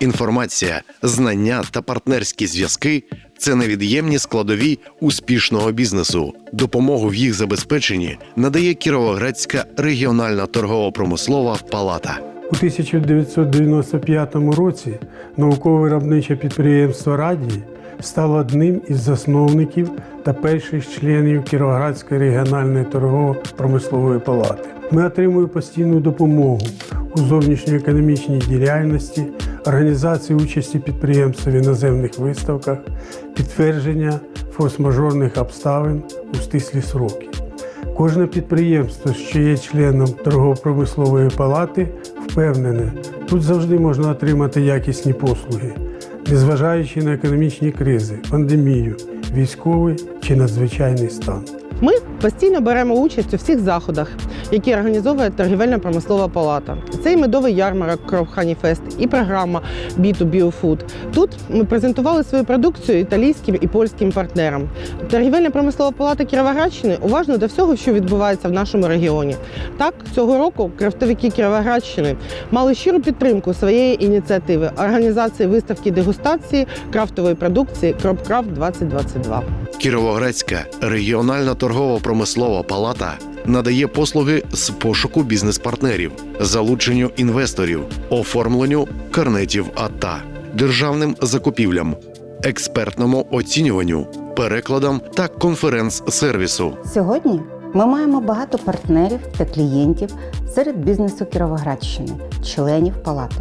Інформація, знання та партнерські зв'язки це невід'ємні складові успішного бізнесу. Допомогу в їх забезпеченні надає Кіровоградська регіональна торгово-промислова палата. У 1995 році науково-виробниче підприємство Радії стало одним із засновників та перших членів Кіровоградської регіональної торгово-промислової палати. Ми отримуємо постійну допомогу у зовнішньоекономічній діяльності, організації участі підприємств в іноземних виставках, підтвердження форс-мажорних обставин у стислі сроки. Кожне підприємство, що є членом торгово-промислової палати, впевнене, тут завжди можна отримати якісні послуги, незважаючи на економічні кризи, пандемію, військовий чи надзвичайний стан. Ми постійно беремо участь у всіх заходах, які організовує торгівельна промислова палата. Це і медовий ярмарок Кров Ханіфест, і програма B2B Food. Тут ми презентували свою продукцію італійським і польським партнерам. Торгівельна промислова палата Кіровоградщини уважно до всього, що відбувається в нашому регіоні. Так, цього року крафтовики Кіровоградщини мали щиру підтримку своєї ініціативи організації виставки дегустації крафтової продукції Кропкрафт 2022. Кіровоградська регіональна торгово-промислова палата надає послуги з пошуку бізнес-партнерів, залученню інвесторів, оформленню карнетів АТА, державним закупівлям, експертному оцінюванню, перекладам та конференц-сервісу. Сьогодні ми маємо багато партнерів та клієнтів серед бізнесу Кіровоградщини, членів палати.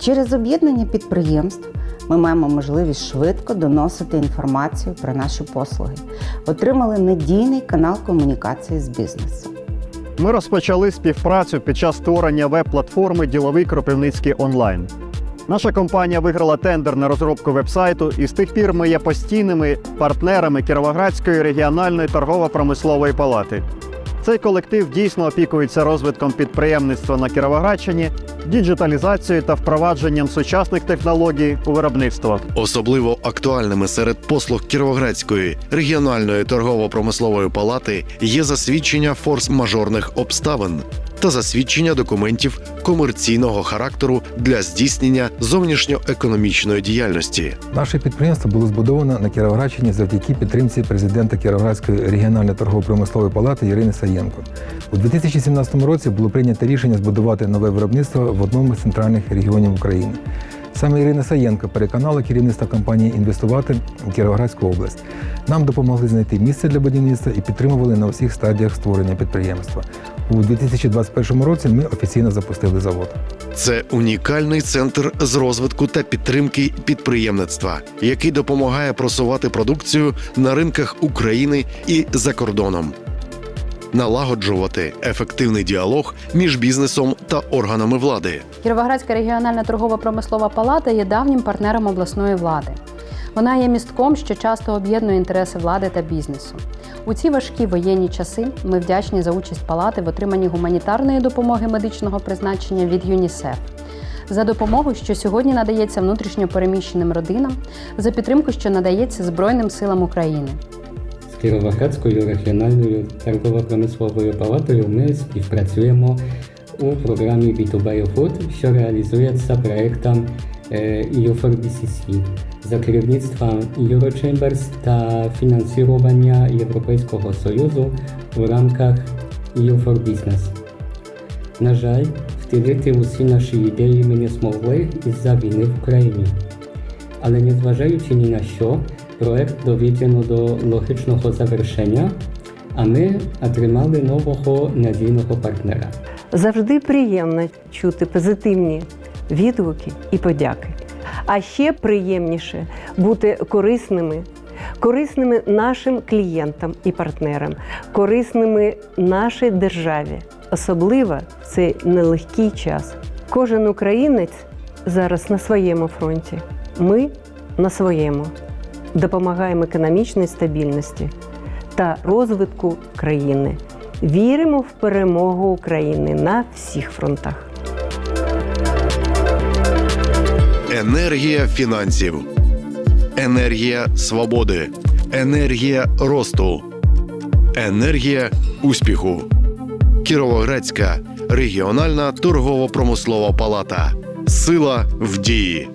Через об'єднання підприємств ми маємо можливість швидко доносити інформацію про наші послуги, отримали надійний канал комунікації з бізнесом. Ми розпочали співпрацю під час створення веб-платформи Діловий Кропивницький онлайн. Наша компанія виграла тендер на розробку вебсайту, і з тих пір ми є постійними партнерами Кіровоградської регіональної торгово-промислової палати. Цей колектив дійсно опікується розвитком підприємництва на Кіровоградщині, діджиталізацією та впровадженням сучасних технологій у виробництво. Особливо актуальними серед послуг Кіровоградської регіональної торгово-промислової палати є засвідчення форс-мажорних обставин та засвідчення документів комерційного характеру для здійснення зовнішньоекономічної діяльності. Наше підприємство було збудовано на Кіровоградщині завдяки підтримці президента Кіровоградської регіональної торгово-промислової палати Ірини Саєнко. У 2017 році було прийнято рішення збудувати нове виробництво в одному з центральних регіонів України. Саме Ірина Саєнко переконала керівництво компанії інвестувати в Кіровоградську область. Нам допомогли знайти місце для будівництва і підтримували на усіх стадіях створення підприємства. У 2021 році ми офіційно запустили завод. Це унікальний центр з розвитку та підтримки підприємництва, який допомагає просувати продукцію на ринках України і за кордоном, налагоджувати ефективний діалог між бізнесом та органами влади. Кіровоградська регіональна торгово-промислова палата є давнім партнером обласної влади. Вона є містком, що часто об'єднує інтереси влади та бізнесу. У ці важкі воєнні часи ми вдячні за участь палати в отриманні гуманітарної допомоги медичного призначення від ЮНІСЕФ. За допомогу, що сьогодні надається внутрішньо переміщеним родинам, за підтримку, що надається Збройним силам України. Кіровоградською регіональною торгово-промисловою палатою ми співпрацюємо у програмі B2B Food, що реалізується проєктом е, EU4BCC за керівництва Eurochambers та фінансування Європейського Союзу у рамках EU for Business. На жаль, втілити усі наші ідеї ми не змогли із-за війни в Україні. Але незважаючи ні на що, проект доведено до логічного завершення, а ми отримали нового надійного партнера. Завжди приємно чути позитивні відгуки і подяки. А ще приємніше бути корисними, корисними нашим клієнтам і партнерам, корисними нашій державі, особливо в цей нелегкий час. Кожен українець зараз на своєму фронті. Ми на своєму допомагаємо економічній стабільності та розвитку країни. Віримо в перемогу України на всіх фронтах. Енергія фінансів, енергія свободи, енергія росту, енергія успіху. Кіровоградська регіональна торгово-промислова палата. Сила в дії.